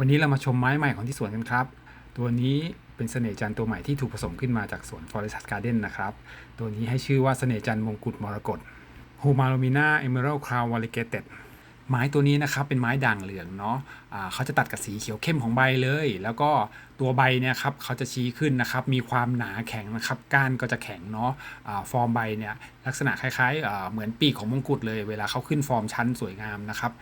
วันนี้เรามาชมไม้ใหม่ของที่สวนกันครับ ตัวนี้เป็นเสน่ห์จันตัวใหม่ที่ถูกผสมขึ้นมาจากสวน Forest Garden นะครับ ตัวนี้ให้ชื่อว่าเสน่ห์จันมงกุฎมรกต h u m a l o m i n a Emerald Crown Variegated ไม้ตัวนี้นะครับเป็นไม้ด่างเหลืองเนาะอ่าเขาจะตัดกับสีเขียวเข้มของใบเลย แล้วก็ตัวใบเนี่ยครับเขาจะชี้ขึ้นนะครับ มีความหนาแข็งนะครับก้านก็จะแข็งเนาะอาฟอร์มใบเนี่ยลักษณะคล้ายๆ เหมือนปีกของมงกุฎเลย เวลาเขาขึ้นฟอร์มชั้นสวยงามนะครับ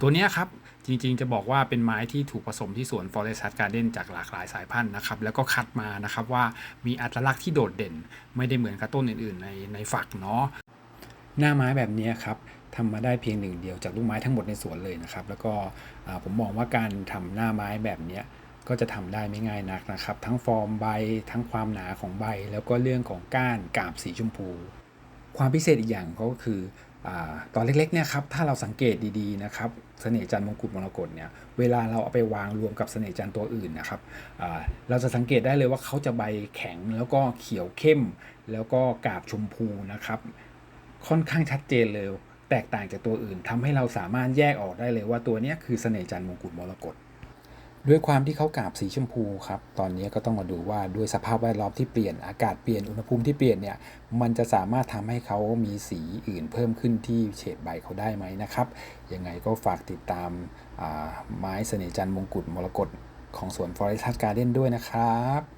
ตัวนี้ครับจริงๆ จะบอกว่าเป็นไม้ที่ถูกผสมที่สวน Forest Garden จากหลากหลายสายพันธุ์นะครับ แล้วก็คัดมานะครับว่ามีอัตลักษณ์ที่โดดเด่น ไม่ได้เหมือนกับต้นอื่นๆ ในในฝักเนาะหน้าไม้แบบนี้ครับ ทำมาได้เพียงหนึ่งเดียวจากลูกไม้ทั้งหมดในสวนเลยนะครับ แล้วก็ผมมองว่าการทำหน้าไม้แบบนี้ก็จะทำได้ไม่ง่ายนักนะครับ ทั้งฟอร์มใบ ทั้งความหนาของใบ แล้วก็เรื่องของก้านกาบสีชมพู ความพิเศษอีกอย่างก็คือตอนเล็กๆเนี่ยครับถ้าเราสังเกตดีๆนะครับเสน่ห์จันทร์มงกุฎมรกตเนี่ยเวลาเราเอาไปวางรวมกับเสน่ห์จันทร์ตัวอื่นนะครับเราจะสังเกตได้เลยว่าเขาจะใบแข็งแล้วก็เขียวเข้ม แล้วก็กาบชมพูนะครับ ค่อนข้างชัดเจนเลย แตกต่างจากตัวอื่นทำให้เราสามารถแยกออกได้เลยว่าตัวนี้คือเสน่ห์จันทร์มงกุฎมรกตด้วยความที่เขากาบสีชมพูครับตอนนี้ก็ต้องมาดูว่าด้วยสภาพแวดล้อมที่เปลี่ยนอากาศเปลี่ยนอุณหภูมิที่เปลี่ยนเนี่ยมันจะสามารถทำให้เขามีสีอื่นเพิ่มขึ้นที่เฉดใบเขาได้ไหมนะครับยังไงก็ฝากติดตามาไม้เสน่ห์จันทร์มงกุฎมรกตของสวน Forest Garden ด้วยนะครับ